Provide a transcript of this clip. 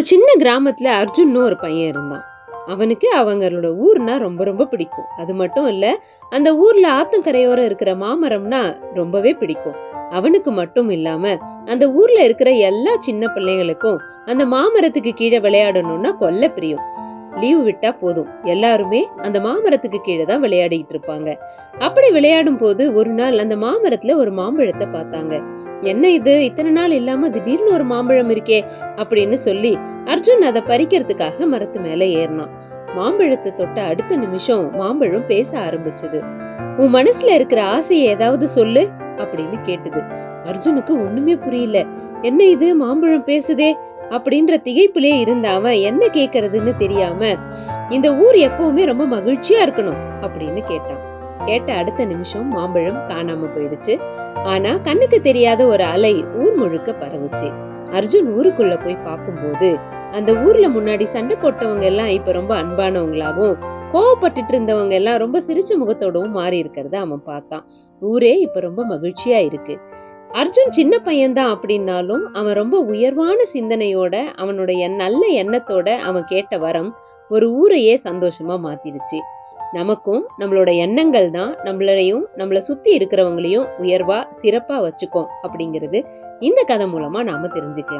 ஒரு சின்ன கிராமத்துல அர்ஜுன்னு ஒரு பையன் இருந்தான். அவனுக்கு அவங்களோட ஊர்னா ரொம்ப ரொம்ப பிடிக்கும். அது மட்டும் இல்ல அந்த ஊர்ல ஆத்தங்கரையோரம் இருக்கிற மாமரம்னா ரொம்பவே பிடிக்கும். அவனுக்கு மட்டும் இல்லாம அந்த ஊர்ல இருக்கிற எல்லா சின்ன பிள்ளைகளுக்கும் அந்த மாமரத்துக்கு கீழே விளையாடணும்னா கொல்ல பிரியும். லீவு விட்டா போதும். எல்லாருமே அந்த மாமரத்துக்கு கீழே தான் விளையாடிட்டு இருப்பாங்க. அப்படி விளையாடும் போது ஒரு நாள் அந்த மாமரத்துல ஒரு மாம்பழத்தை பார்த்தாங்க. என்ன இது? இத்தனை நாள் இல்லாம திடீர்னு ஒரு மாம்பழம் இருக்கே அப்படின்னு சொல்லி அர்ஜுன் அதை பறிக்கிறதுக்காக மரத்து மேல ஏறினான். மாம்பழத்தை தொட்ட அடுத்த நிமிஷம் மாம்பழம் பேச ஆரம்பிச்சது. உன் மனசுல இருக்கிற ஆசையை ஏதாவது சொல்லு அப்படின்னு கேட்டது. அர்ஜுனுக்கு ஒண்ணுமே புரியல. என்ன இது? மாம்பழம் பேசுதே அப்படின்ற திகைப்பிலே இருந்த அவன் என்ன கேக்குறதுன்னு தெரியாம இந்த ஊர் எப்பவுமே ரொம்ப மகிழ்ச்சியா இருக்கணும் அப்படின்னு கேட்டான். கேட்ட அடுத்த நிமிஷம் மாம்பழம் காணாம போயிடுச்சு. ஆனா கண்ணுக்கு தெரியாத ஒரு அலை ஊர் முழுக்க பரவுச்சு. அர்ஜுன் ஊருக்குள்ள போய் பார்க்கும்போது அந்த ஊர்ல முன்னாடி சண்டை போட்டவங்க எல்லாம் இப்ப ரொம்ப அன்பானவங்களாகவும் கோவப்பட்டுட்டு இருந்தவங்க எல்லாம் ரொம்ப சிரிச்ச முகத்தோடவும் மாறி இருக்கிறத அவன் பார்த்தான். ஊரே இப்ப ரொம்ப மகிழ்ச்சியா இருக்கு. அர்ஜுன் சின்ன பையன்தான் அப்படின்னாலும் அவன் ரொம்ப உயர்வான சிந்தனையோட அவனுடைய நல்ல எண்ணத்தோட அவன் கேட்ட வரம் ஒரு ஊரையே சந்தோஷமா மாத்திருச்சு நமக்கும் நம்மளோட எண்ணங்கள் தான் நம்மளையும் நம்மளை சுத்தி இருக்கிறவங்களையும் உயர்வா சிறப்பா வச்சுக்கோம் அப்படிங்கிறது இந்த கதை மூலமா நாம தெரிஞ்சுக்கலாம்.